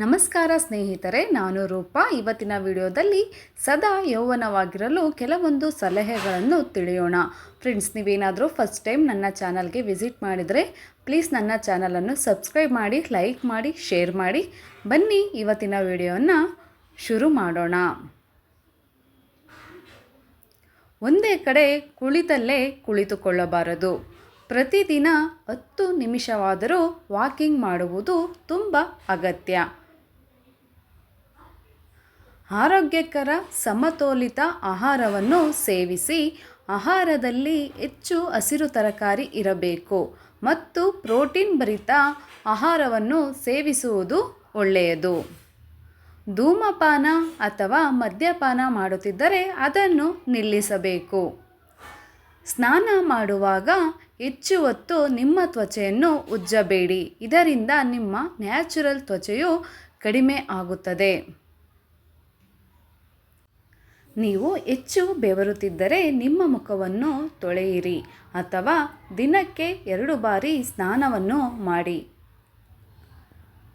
ನಮಸ್ಕಾರ ಸ್ನೇಹಿತರೆ, ನಾನು ರೂಪಾ. ಇವತ್ತಿನ ವಿಡಿಯೋದಲ್ಲಿ ಸದಾ ಯೌವನವಾಗಿರಲು ಕೆಲವೊಂದು ಸಲಹೆಗಳನ್ನು ತಿಳಿಯೋಣ. ಫ್ರೆಂಡ್ಸ್ ನೀವೇನಾದರೂ ಫಸ್ಟ್ ಟೈಮ್ ನನ್ನ ಚಾನಲ್ಗೆ ವಿಸಿಟ್ ಮಾಡಿದರೆ ಪ್ಲೀಸ್ ನನ್ನ ಚಾನಲನ್ನು ಸಬ್ಸ್ಕ್ರೈಬ್ ಮಾಡಿ ಲೈಕ್ ಮಾಡಿ ಶೇರ್ ಮಾಡಿ. ಬನ್ನಿ, ಇವತ್ತಿನ ವಿಡಿಯೋನ ಶುರು ಮಾಡೋಣ. ಒಂದೇ ಕಡೆ ಕುಳಿತಲ್ಲೇ ಕುಳಿತುಕೊಳ್ಳಬಾರದು. ಪ್ರತಿದಿನ ಹತ್ತು ನಿಮಿಷವಾದರೂ ವಾಕಿಂಗ್ ಮಾಡುವುದು ತುಂಬ ಅಗತ್ಯ. ಆರೋಗ್ಯಕರ, ಸಮತೋಲಿತ ಆಹಾರವನ್ನು ಸೇವಿಸಿ ಆಹಾರದಲ್ಲಿ ಹೆಚ್ಚು ಹಸಿರು ತರಕಾರಿ ಇರಬೇಕು ಮತ್ತು ಪ್ರೋಟೀನ್ ಭರಿತ ಆಹಾರವನ್ನು ಸೇವಿಸುವುದು ಒಳ್ಳೆಯದು. ಧೂಮಪಾನ ಅಥವಾ ಮದ್ಯಪಾನ ಮಾಡುತ್ತಿದ್ದರೆ ಅದನ್ನು ನಿಲ್ಲಿಸಬೇಕು. ಸ್ನಾನ ಮಾಡುವಾಗ ಹೆಚ್ಚು ಹೊತ್ತು ನಿಮ್ಮ ತ್ವಚೆಯನ್ನು ಉಜ್ಜಬೇಡಿ. ಇದರಿಂದ ನಿಮ್ಮ ನ್ಯಾಚುರಲ್ ತ್ವಚೆಯು ಕಡಿಮೆ ಆಗುತ್ತದೆ. ನೀವು ಹೆಚ್ಚು ಬೆವರುತ್ತಿದ್ದರೆ ನಿಮ್ಮ ಮುಖವನ್ನು ತೊಳೆಯಿರಿ ಅಥವಾ ದಿನಕ್ಕೆ ಎರಡು ಬಾರಿ ಸ್ನಾನವನ್ನು ಮಾಡಿ.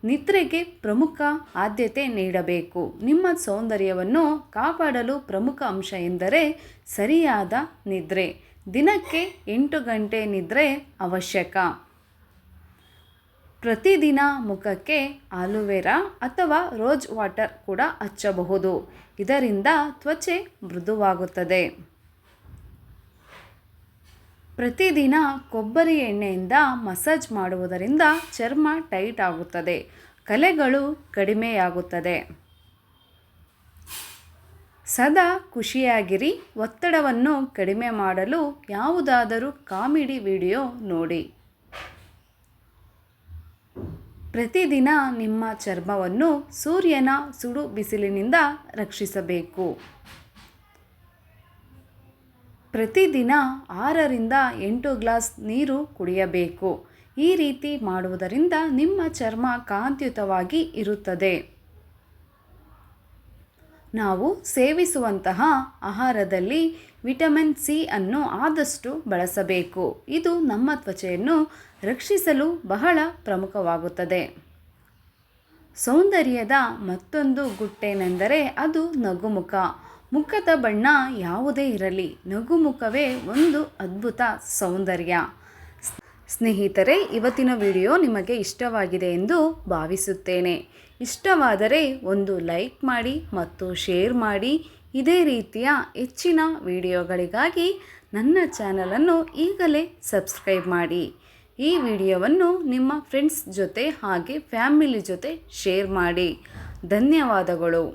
ನಿದ್ರೆಗೆ ಪ್ರಮುಖ ಆದ್ಯತೆ ನೀಡಬೇಕು. ನಿಮ್ಮ ಸೌಂದರ್ಯವನ್ನು ಕಾಪಾಡಲು ಪ್ರಮುಖ ಅಂಶ ಎಂದರೆ ಸರಿಯಾದ ನಿದ್ರೆ. ದಿನಕ್ಕೆ ಎಂಟು ಗಂಟೆ ನಿದ್ರೆ ಅವಶ್ಯಕ. ಪ್ರತಿದಿನ ಮುಖಕ್ಕೆ ಆಲುವೆರಾ ಅಥವಾ ರೋಜ್ ವಾಟರ್ ಕೂಡ ಹಚ್ಚಬಹುದು. ಇದರಿಂದ ತ್ವಚೆ ಮೃದುವಾಗುತ್ತದೆ. ಪ್ರತಿದಿನ ಕೊಬ್ಬರಿ ಎಣ್ಣೆಯಿಂದ ಮಸಾಜ್ ಮಾಡುವುದರಿಂದ ಚರ್ಮ ಟೈಟ್ ಆಗುತ್ತದೆ. ಕಲೆಗಳು ಕಡಿಮೆಯಾಗುತ್ತದೆ. ಸದಾ ಖುಷಿಯಾಗಿರಿ. ಒತ್ತಡವನ್ನು ಕಡಿಮೆ ಮಾಡಲು ಯಾವುದಾದರೂ ಕಾಮಿಡಿ ವಿಡಿಯೋ ನೋಡಿ. ಪ್ರತಿದಿನ ನಿಮ್ಮ ಚರ್ಮವನ್ನು ಸೂರ್ಯನ ಸುಡು ಬಿಸಿಲಿನಿಂದ ರಕ್ಷಿಸಬೇಕು. ಪ್ರತಿದಿನ ಆರರಿಂದ ಎಂಟು ಗ್ಲಾಸ್ ನೀರು ಕುಡಿಯಬೇಕು. ಈ ರೀತಿ ಮಾಡುವುದರಿಂದ ನಿಮ್ಮ ಚರ್ಮ ಕಾಂತಿಯುತವಾಗಿ ಇರುತ್ತದೆ. ನಾವು ಸೇವಿಸುವಂತಹ ಆಹಾರದಲ್ಲಿ ವಿಟಮಿನ್ ಸಿ ಅನ್ನು ಆದಷ್ಟು ಬಳಸಬೇಕು. ಇದು ನಮ್ಮ ತ್ವಚೆಯನ್ನು ರಕ್ಷಿಸಲು ಬಹಳ ಪ್ರಮುಖವಾಗುತ್ತದೆ. ಸೌಂದರ್ಯದ ಮತ್ತೊಂದು ಗುಟ್ಟೇನೆಂದರೆ ಅದು ನಗುಮುಖ. ಮುಖದ ಬಣ್ಣ ಯಾವುದೇ ಇರಲಿ. ನಗುಮುಖವೇ ಒಂದು ಅದ್ಭುತ ಸೌಂದರ್ಯ. ಸ್ನೇಹಿತರೆ, ಇವತ್ತಿನ ವಿಡಿಯೋ ನಿಮಗೆ ಇಷ್ಟವಾಗಿದೆ ಎಂದು ಭಾವಿಸುತ್ತೇನೆ. ಇಷ್ಟವಾದರೆ ಒಂದು ಲೈಕ್ ಮಾಡಿ ಮತ್ತು ಶೇರ್ ಮಾಡಿ. ಇದೇ ರೀತಿಯ ಹೆಚ್ಚಿನ ವಿಡಿಯೋಗಳಿಗಾಗಿ ನನ್ನ ಚಾನಲನ್ನು ಈಗಲೇ ಸಬ್ಸ್ಕ್ರೈಬ್ ಮಾಡಿ. ಈ ವಿಡಿಯೋವನ್ನು ನಿಮ್ಮ ಫ್ರೆಂಡ್ಸ್ ಜೊತೆ ಹಾಗೆ ಫ್ಯಾಮಿಲಿ ಜೊತೆ ಶೇರ್ ಮಾಡಿ. ಧನ್ಯವಾದಗಳು.